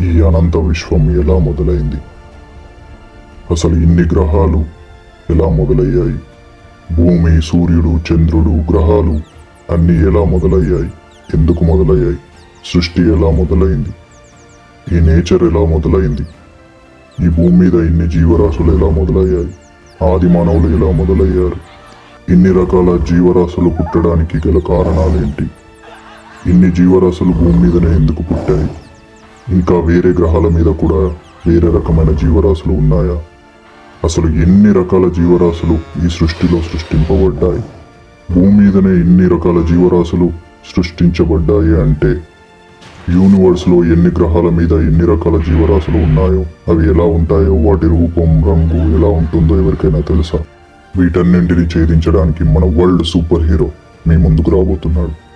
ఈ అనంత విశ్వం ఎలా మొదలైంది? అసలు ఇన్ని గ్రహాలు ఎలా మొదలయ్యాయి? భూమి సూర్యుడు చంద్రుడు గ్రహాలు అన్నీ ఎలా మొదలయ్యాయి? ఎందుకు మొదలయ్యాయి? సృష్టి ఎలా మొదలైంది? ఈ నేచర్ ఎలా మొదలైంది? ఈ భూమి మీద ఇన్ని జీవరాశులు ఎలా మొదలయ్యాయి? ఆది మానవులు ఎలా మొదలయ్యారు? ఇన్ని రకాల జీవరాశులు పుట్టడానికి గల కారణాలేంటి? ఇన్ని జీవరాశులు భూమి మీదనే ఎందుకు పుట్టాయి? ఇంకా వేరే గ్రహాల మీద కూడా వేరే రకమైన జీవరాశులు ఉన్నాయా? అసలు ఎన్ని రకాల జీవరాశులు ఈ సృష్టిలో సృష్టింపబడ్డాయి? భూమి మీదనే ఎన్ని రకాల జీవరాశులు సృష్టించబడ్డాయి అంటే యూనివర్స్లో ఎన్ని గ్రహాల మీద ఎన్ని రకాల జీవరాశులు ఉన్నాయో అవి ఎలా ఉంటాయో వాటి రూపం రంగు ఎలా ఉంటుందో ఎవరికైనా తెలుసా? వీటన్నింటిని ఛేదించడానికి మన వరల్డ్ సూపర్ హీరో మీ ముందుకు రాబోతున్నాడు.